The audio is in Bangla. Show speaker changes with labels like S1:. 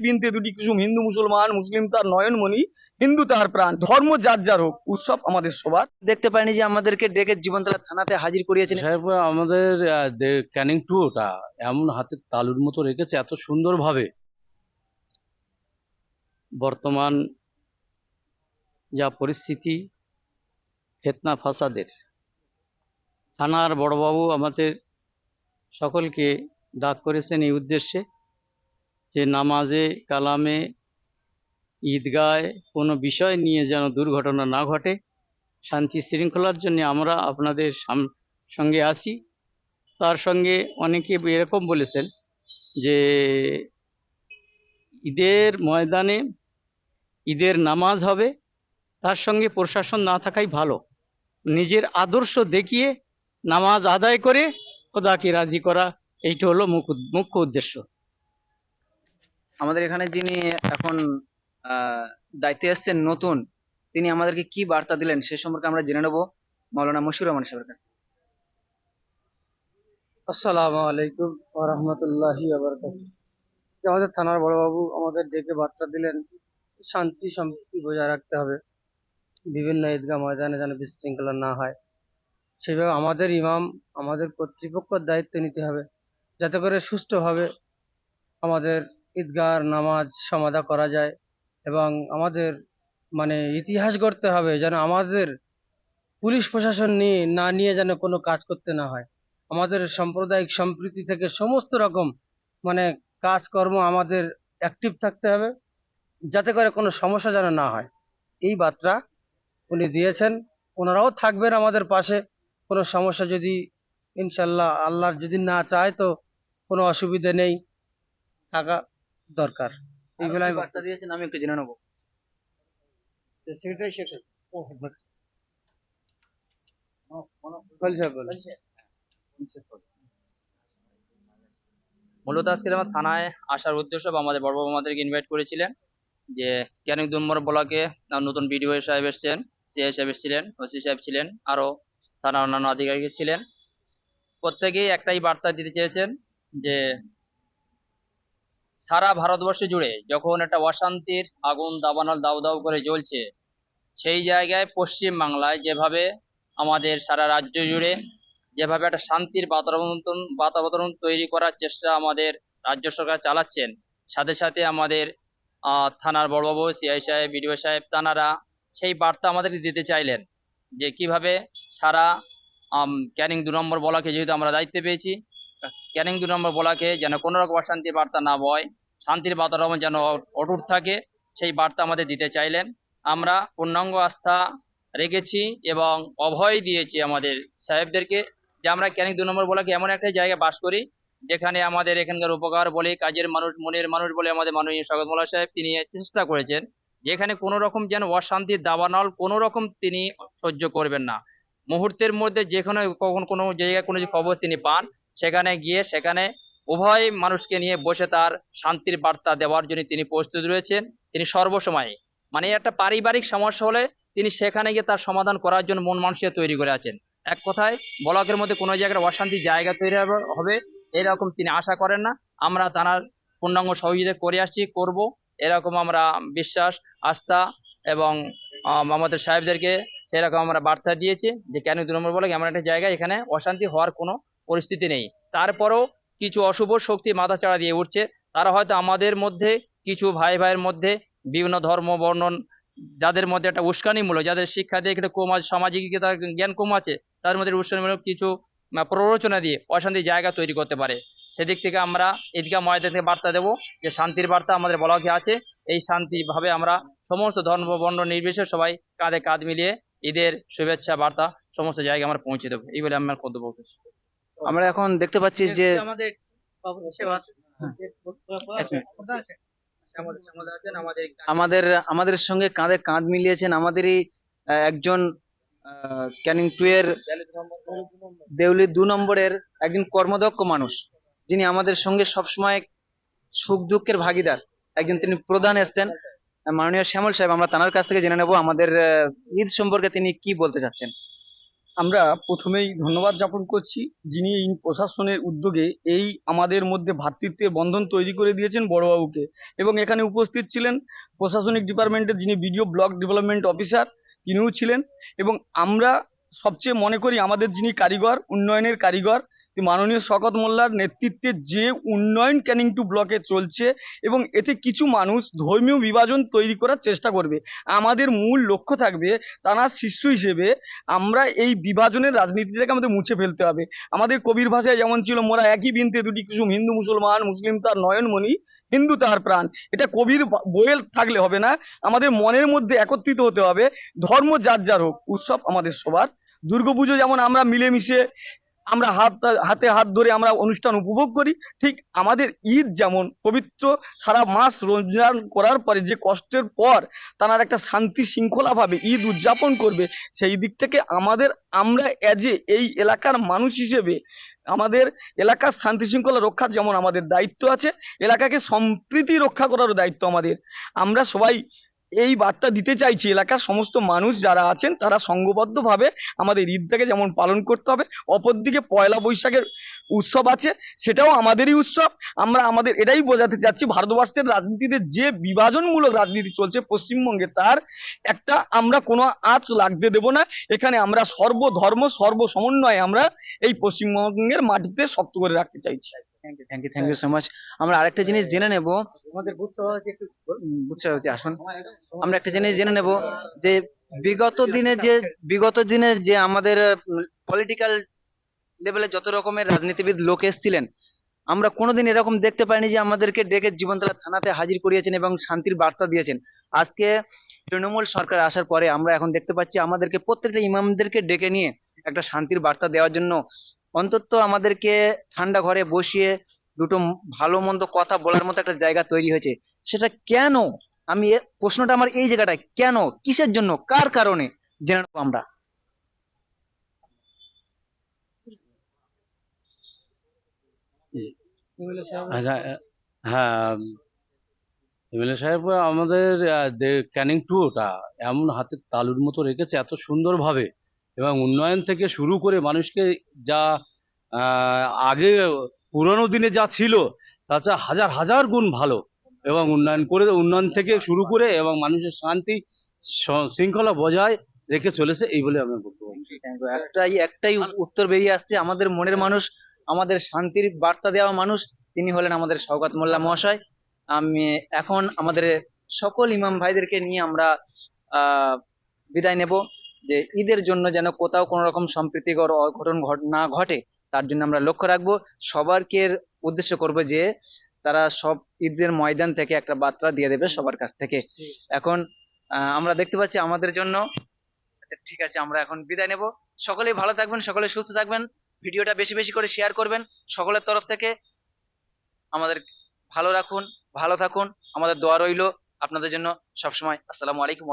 S1: বিনতে দুটি কুসুম? হিন্দু মুসলমান মুসলিম তার নয়নমণি হিন্দু তার প্রাণ। ধর্ম যার যার হোক উৎসব আমাদের সবার।
S2: দেখতে পাইনি যে আমাদেরকে ডেকে জীবনতলা থানাতে হাজির করিয়েছেন।
S3: সাহেব আমাদের ক্যানিং টুটা এমন হাতের তালুর মতো রেখেছে এত সুন্দরভাবে। বর্তমান যা পরিস্থিতি ফেতনা ফাসাদের। থানার বড়বাবু আমাদের সকলকে ডাক করেছেন এই উদ্দেশ্যে। যে নামাজে, কালামে, ঈদগায় কোনো বিষয় নিয়ে যেন দুর্ঘটনা না ঘটে, শান্তি শৃঙ্খলার জন্য আমরা আপনাদের সঙ্গে আছি। তার সঙ্গে অনেকে এরকম বলেছেন যে, ঈদের ময়দানে ঈদের নামাজ হবে, তার সঙ্গে প্রশাসন না থাকাই ভালো। নিজের আদর্শ দেখিয়ে নামাজ আদায় করে খোদাকে রাজি করা, এইটা হলো মুখ্য উদ্দেশ্য।
S2: আমাদের এখানে যিনি এখন দায়িত্বে এসেছেন নতুন, তিনি আমাদেরকে কি বার্তা দিলেন সে সম্পর্কে আমরা জেনে নেব মৌলানা মশিউর রহমান সাহেবের কাছে।
S4: আসসালামু আলাইকুম রাহমাতুল্লাহি আমাদের থানার বড়বাবু আমাদের ডেকে বার্তা দিলেন, শান্তি সম্প্রীতি বজায় রাখতে হবে। বিভিন্ন ঈদগাহ ময়দানে যেন বিশৃঙ্খলা না হয়। সেভাবে আমাদের ইমাম, আমাদের কর্তৃপক্ষের দায়িত্ব নিতে হবে। যাতে করে সুস্থভাবে আমাদের ঈদগাহর নামাজ, সমাধা করা যায় এবং আমাদের মানে ইতিহাস গড়তে হবে যেন আমাদের পুলিশ প্রশাসন নিয়ে না নিয়ে যেন কোনো কাজ করতে না হয়। আমাদের সাম্প্রদায়িক সম্প্রীতি থেকে সমস্ত রকম মানে কাজকর্ম আমাদের অ্যাক্টিভ থাকতে হবে যাতে করে কোনো সমস্যা যেন না হয়। এই বার্তা উনি দিয়েছেন। ওনারাও থাকবেন আমাদের পাশে। কোনো সমস্যা যদি ইনশাল্লাহ আল্লাহর যদি না চায় তো কোনো অসুবিধে নেই। থাকা দরকার। এইগুলো আমি
S2: বার্তা দিয়েছেন আমি একটু জেনে নেব।
S5: মূলত আজকে আমার থানায় আসার উদ্দেশ্য বা আমাদের বড় বাবা আমাদেরকে ইনভাইট করেছিলেন যে ক্যানিং দুম্বর ব্লকে নতুন বিডিও সাহেব এসেছেন সিআই সাহেব এসেছিলেন ওসি সাহেব ছিলেন আরও থানার অন্যান্য আধিকারিক ছিলেন। প্রত্যেকেই একটাই বার্তা দিতে চেয়েছেন যে সারা ভারতবর্ষ জুড়ে যখন একটা অশান্তির আগুন দাবানল দাউ দাউ করে জ্বলছে, সেই জায়গায় পশ্চিম বাংলায় যেভাবে আমাদের সারা রাজ্য জুড়ে যেভাবে একটা শান্তির বাতাবরণ বাতাবরণ তৈরি করার চেষ্টা আমাদের রাজ্য সরকার চালাচ্ছেন, সাথে সাথে আমাদের থানার বড়বাবু, সিআই সাহেব, বিডিও সাহেব তানারা সেই বার্তা আমাদেরকে দিতে চাইলেন যে কীভাবে সারা ক্যানিং দু নম্বর বলাকে যেহেতু আমরা দায়িত্বে পেয়েছি, ক্যানিং দু নম্বর বলাকে যেন কোনো রকম অশান্তির বার্তা না বয় শান্তির বাতাবরণ যেন অটুট থাকে, সেই বার্তা আমাদের দিতে চাইলেন। আমরা পূর্ণাঙ্গ আস্থা রেখেছি এবং অভয় দিয়েছি আমাদের সাহেবদেরকে যে আমরা ক্যানিং দু নম্বর বলাকে এমন একটা জায়গায় বাস করি, যেখানে আমাদের এখানকার উপকার বলে, কাজের মানুষ, মনের মানুষ বলে আমাদের মাননীয় স্বাগত মোল্লা সাহেব তিনি চেষ্টা করেছেন। যেখানে কোনো রকম যেন অশান্তির দাবানল কোনো রকম তিনি সহ্য করবেন না। মুহূর্তের মধ্যে যেখানে কখন কোনো জায়গায় কোনো খবর তিনি পান, সেখানে গিয়ে সেখানে উভয় মানুষকে নিয়ে বসে তার শান্তির বার্তা দেওয়ার জন্য তিনি প্রস্তুত রয়েছেন। তিনি সর্বসময় মানে একটা পারিবারিক সমস্যা হলে তিনি সেখানে গিয়ে তার সমাধান করার জন্য মন মানসিকতা তৈরি করে আছেন। এক কথায় ব্লকের মধ্যে কোনো জায়গায় অশান্তি জায়গা তৈরি হবে- এরকম তিনি আশা করেন না। আমরা তার পূর্ণাঙ্গ সহযোগিতা করে আসছি করব। এরকম আমরা বিশ্বাস আস্থা এবং আম, আমাদের সাহেবদেরকে সেরকম আমরা বার্তা দিয়েছি যে কেন দু নম্বর বলে এমন একটা জায়গায় এখানে অশান্তি হওয়ার কোনো পরিস্থিতি নেই। তারপরেও কিছু অশুভ শক্তি মাথাচাড়া দিয়ে উঠছে। তারা হয়তো আমাদের মধ্যে, কিছু ভাই ভাইয়ের মধ্যে, বিভিন্ন ধর্ম বর্ণন যাদের মধ্যে একটা উস্কানিমূলক, যাদের শিক্ষা দিয়ে একটু কম আছে, সামাজিকতা, জ্ঞান কম আছে, তাদের মধ্যে উস্কানিমূলক কিছু প্ররোচনা দিয়ে অশান্তি জায়গা তৈরি করতে পারে। সেদিক থেকে আমরা ঈদগাহ ময়দান থেকে বার্তা দেবো যে শান্তির বার্তা আমাদের ব্লকে আছে। এই শান্তিভাবে আমরা সমস্ত ধর্ম, বর্ণ, নির্বিশেষে সবাই কাঁধে কাঁধ মিলিয়ে ঈদের শুভেচ্ছা বার্তা সমস্ত জায়গায় আমরা পৌঁছে দেবো। এই বলে আমার কর্তব্য।
S2: আমরা এখন দেখতে পাচ্ছি যে
S5: আমাদের আছেন, আমাদের
S2: আমাদের সঙ্গে কাঁধে কাঁধ মিলিয়েছেন আমাদেরই একজন আহ, ক্যানিং টু এর দেউলি দু নম্বরের একজন কর্মদক্ষ মানুষ। যিনি আমাদের সঙ্গে সবসময় সুখ দুঃখের ভাগিদার। একজন তিনি প্রধান এসছেন। মাননীয় শ্যামল সাহেব আমরা তানার কাছ থেকে জেনে নেব আমাদের ঈদ সম্পর্কে তিনি কি বলতে চাচ্ছেন।
S1: আমরা প্রথমেই ধন্যবাদ জ্ঞাপন করছি যিনি এই প্রশাসনের উদ্যোগে এই আমাদের মধ্যে ভ্রাতৃত্বের বন্ধন তৈরি করে দিয়েছেন বড়বাবুকে। এবং এখানে উপস্থিত ছিলেন প্রশাসনিক ডিপার্টমেন্টের যিনি বিডিও ব্লক ডেভেলপমেন্ট অফিসার, তিনিও ছিলেন। এবং আমরা সবচেয়ে মনে করি আমাদের যিনি কারিগর, উন্নয়নের কারিগর মাননীয় শকত মোল্লার নেতৃত্বে যে উন্নয়ন ক্যানিং টু ব্লকে চলছে এবং এতে কিছু মানুষ ধর্মীয় বিভাজন তৈরি করার চেষ্টা করবে। আমাদের মূল লক্ষ্য থাকবে তারা শিষ্য হিসেবে আমরা এই বিভাজনের রাজনীতিটাকে আমাদের মুছে ফেলতে হবে। আমাদের কবির ভাষায় যেমন ছিল, মোরা একই বিনতে দুটি কিছু হিন্দু, মুসলমান, মুসলিম তার নয়নমণি হিন্দু তার প্রাণ। এটা কবির বইয়ের থাকলে হবে না। আমাদের মনের মধ্যে একত্রিত হতে হবে। ধর্ম যার যার হোক, উৎসব আমাদের সবার। দুর্গাপুজো যেমন আমরা মিলেমিশে আমরা হাত, হাতে হাত ধরে আমরা অনুষ্ঠান উপভোগ করি। ঠিক আমাদের ঈদ যেমন পবিত্র, সারা মাস রমজান করার পরে যে কষ্টের পর তারা একটা শান্তি শৃঙ্খলাভাবে ঈদ উদযাপন করবে, সেই দিক থেকে আমাদের, আমরা অ্যাজ এ এই এলাকার মানুষ হিসেবে আমাদের এলাকার শান্তি শৃঙ্খলা রক্ষার যেমন আমাদের দায়িত্ব আছে, এলাকাকে সম্প্রীতি রক্ষা করারও দায়িত্ব আমাদের। আমরা সবাই এই বার্তা দিতে চাইছি এলাকার সমস্ত মানুষ যারা আছেন, তারা সংঘবদ্ধভাবে আমাদের ঈদটাকে যেমন পালন করতে হবে, অপরদিকে পয়লা বৈশাখের উৎসব আছে, সেটাও আমাদেরই উৎসব। আমরা আমাদের এটাই বোঝাতে চাচ্ছি, ভারতবর্ষের রাজনীতিতে যে বিভাজনমূলক রাজনীতি চলছে পশ্চিমবঙ্গে, তার একটা আমরা কোনো আঁচ লাগতে দেব না। এখানে আমরা সর্বধর্ম সর্ব সমন্বয়ে আমরা এই পশ্চিমবঙ্গের মাটিতে শক্ত করে রাখতে চাইছি।
S2: Thank you thank you so much আমরা আরেকটা জিনিস জেনে নেব।
S4: আমাদের বুথ সভাপতি একটু
S2: বুথ সভাপতি আসুন। আমরা একটা জিনিস জেনে নেব যে বিগত দিনে যে বিগত দিনে যে আমাদের পলিটিক্যাল লেভেলে যত রকমের রাজনীতিবিদ লোক এসেছিলেন আমরা কোনোদিন এরকম দেখতে পাইনি যে আমাদেরকে ডেকে জীবনতলা থানাতে হাজির করিয়েছেন এবং শান্তির বার্তা দিয়েছেন। আজকে তৃণমূল সরকার আসার পরে আমরা এখন দেখতে পাচ্ছি আমাদেরকে প্রত্যেকটা ইমামদেরকে ডেকে নিয়ে একটা শান্তির বার্তা দেওয়ার জন্য অন্তত আমাদেরকে ঠান্ডা ঘরে বসিয়ে দুটো ভালো মন্দ কথা বলার মতো একটা জায়গা তৈরি হয়েছে। সেটা কেন? আমি প্রশ্নটা আমার এই জায়গাটায় কেন? কিসের জন্য? কার কারণে? জেনে নেব আমরা।
S4: সাহেব?
S3: আচ্ছা হ্যাঁ এমএলএ সাহেব আমাদের ক্যানিং টুটা এমন হাতের তালুর মতো রেখেছে এত সুন্দরভাবে। এবং উন্নয়ন থেকে শুরু করে মানুষকে যা আগে পুরোনো দিনে যা ছিল তাছাড়া হাজার হাজার গুণ ভালো এবং উন্নয়ন করে উন্নয়ন থেকে শুরু করে এবং মানুষের শান্তি শৃঙ্খলা বজায় রেখে চলেছে এই বলে আমি বলতে
S2: একটাই একটাই উত্তর বেরিয়ে আসছে আমাদের মনের মানুষ আমাদের শান্তির বার্তা দেওয়া মানুষ তিনি হলেন আমাদের শওকত মোল্লা মহাশয়। আমি এখন আমাদের সকল ইমাম ভাইদেরকে নিয়ে আমরা বিদায় নেব। যে ঈদের জন্য যেন কোথাও কোনো রকম সম্প্রীতিকর অঘটন না ঘটে তার জন্য আমরা লক্ষ্য রাখব। সবারকে উদ্দেশ্য করব যে তারা সব ঈদের ময়দান থেকে একটা বার্তা দিয়ে দেবে সবার কাছ থেকে। এখন আমরা দেখতে পাচ্ছি আমাদের জন্য আচ্ছা ঠিক আছে আমরা এখন বিদায় নেব। সকলেই ভালো থাকবেন সকলে সুস্থ থাকবেন ভিডিওটা বেশি বেশি করে শেয়ার করবেন সকলের তরফ থেকে আমাদের ভালো রাখুন ভালো থাকুন আমাদের দোয়া রইল। আপনাদের জন্য সবসময় আসসালামু আলাইকুম।